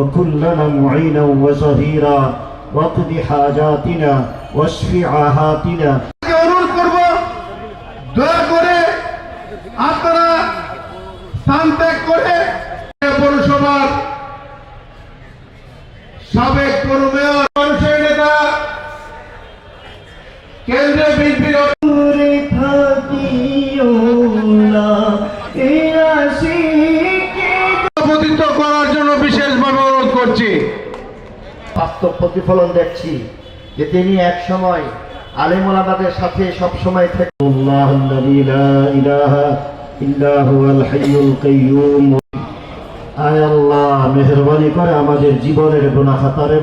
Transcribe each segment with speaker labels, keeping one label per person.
Speaker 1: وكن لنا معينا وظهيرا واقض حاجاتنا واشف عاهاتنا
Speaker 2: কে অনুরোধ করব দয়া করে আপনারা স্থান ত্যাগ করে পৌরসভার সাবেক পৌর মেয়র মানুষের নেতা কেন্দ্রীয় বিএনপির করছি।
Speaker 3: বাস্তব প্রতিফলন দেখছি যে তিনি এক সময় আলেম সাথে সব সময়
Speaker 1: আমাদের জীবনের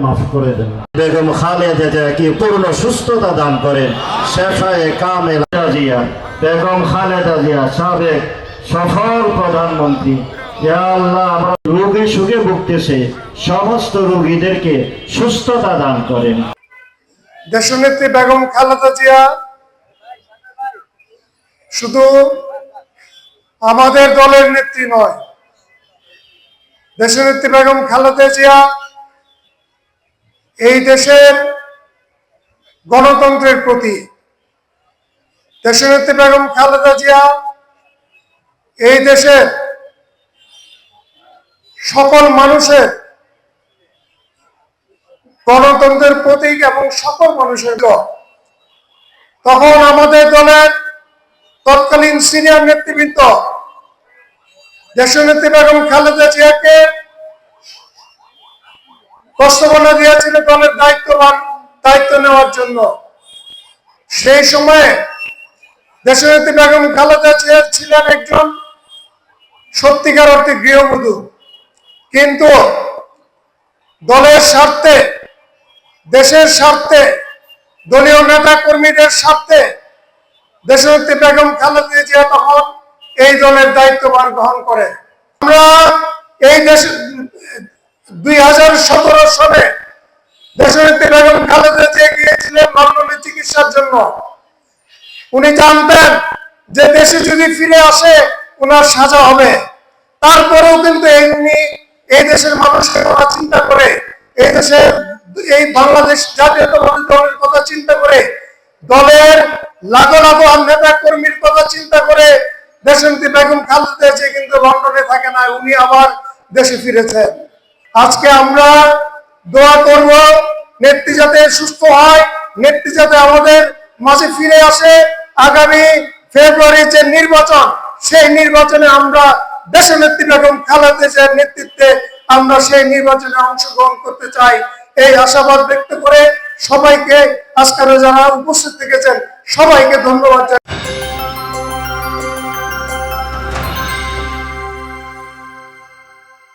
Speaker 1: মাফ করে দেন। বেগম সুস্থতা দান করেন। বেগম খালেদা জিয়া সাবেক প্রধানমন্ত্রী। আল্লাহ রোগে সুখে ভুগতেছে। সমস্ত রোগীদেরকে সুস্থতা দান করেন।
Speaker 4: দেশনেত্রী বেগম খালেদা জিয়া, শুধু আমাদের দলের নেত্রী নয়, দেশনেত্রী বেগম খালেদা জিয়া এই দেশের গণতন্ত্রের প্রতি, দেশনেত্রী বেগম খালেদা জিয়া এই দেশের সকল মানুষের গণতন্ত্রের প্রতীক এবং সকল মানুষের দল তখন আমাদের দলের তৎকালীন সিনিয়র নেতৃবৃন্দ দেশনেত্রী বেগম খালেদা জিয়াকে প্রস্তাবনা দিয়েছিল দলের দায়িত্ববান দায়িত্ব নেওয়ার জন্য। সেই সময়ে দেশনেত্রী বেগম খালেদা জিয়া ছিলেন একজন সত্যিকার অর্থে গৃহবধূ। কিন্তু দলের স্বার্থে, দেশের স্বার্থে, দলীয় নেতা কর্মীদের স্বার্থে দেশনেত্রী বেগম খালেদা জিয়া তখন এই দলের দায়িত্বভার গ্রহণ করে। আমরা এই দেশ, দুই হাজার সতেরো সালে দেশনেত্রী বেগম খালেদা জিয়া গিয়েছিলেন লন্ডনে চিকিৎসার জন্য। উনি জানতেন যে দেশে যদি ফিরে আসে ওনার সাজা হবে। তারপরেও কিন্তু এমনি এই দেশের মানুষের কথা চিন্তা করে? এই দেশের এই বাংলাদেশ জাতীয়তাবাদী দলের কথা চিন্তা করে, দলের লাখো লাখো নেতা কর্মীর কথা চিন্তা করে বেগম কিন্তু লন্ডনে থাকে না, উনি আবার দেশে ফিরেছেন। আজকে আমরা দোয়া করব, নেত্রী যাতে সুস্থ হয়, নেত্রী যাতে আমাদের মাঝে ফিরে আসে, আগামী ফেব্রুয়ারি যে নির্বাচন, সেই নির্বাচনে আমরা দেশ নেত্রী বেগম খালেদা নেতৃত্বে আমরা সেই নির্বাচনে অংশগ্রহণ করতে চাই। এই আশাবাদ ব্যক্ত করে সবাইকে আজকের যারা উপস্থিত থেকেছেন, সবাইকে ধন্যবাদ জানাই।